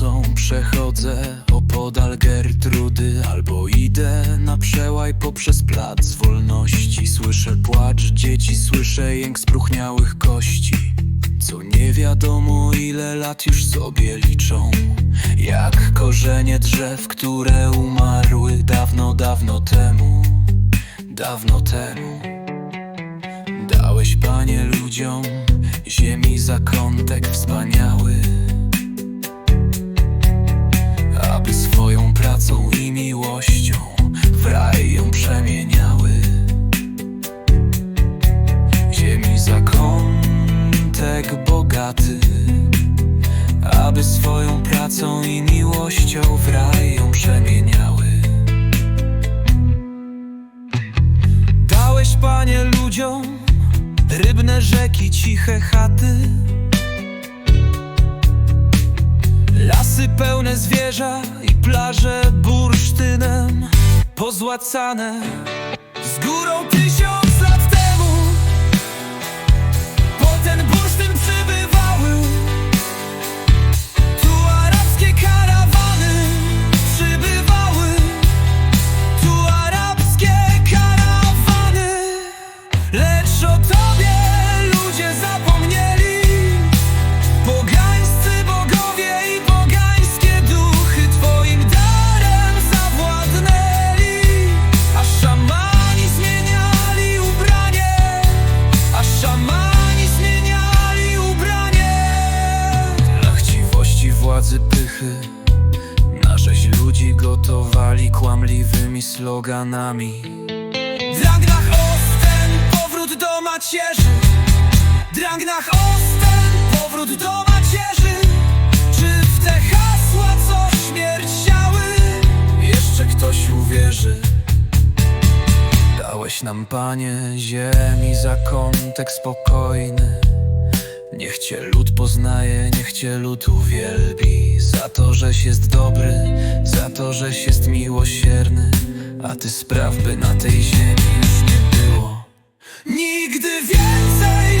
nocą przechodzę opodal Gertrudy Albo idę na przełaj poprzez plac wolności. Słyszę płacz dzieci, słyszę jęk spróchniałych kości. Co nie wiadomo ile lat już sobie liczą. Jak korzenie drzew, które umarły dawno, dawno temu. Dawno temu. Dałeś, Panie, ludziom ziemi zakątek wspaniały, pracą i miłością w raj ją przemieniały. Ziemi zakątek bogaty, aby swoją pracą i miłością w raj ją przemieniały. Dałeś, Panie, ludziom rybne rzeki, ciche chaty, pełne zwierza i plaże bursztynem pozłacane. Z górą tysiąc kłamliwymi sloganami. Drang nach Osten, powrót do macierzy. Drang nach Osten, powrót do macierzy. Czy w te hasła co śmierć siały Jeszcze ktoś uwierzy? Dałeś nam, Panie, ziemi zakątek spokojny Niech Cię lud poznaje, niech Cię lud uwielbi. Za to, żeś jest dobry, za to, żeś jest miłosierny A Ty spraw, by na tej ziemi już nie było. Nigdy więcej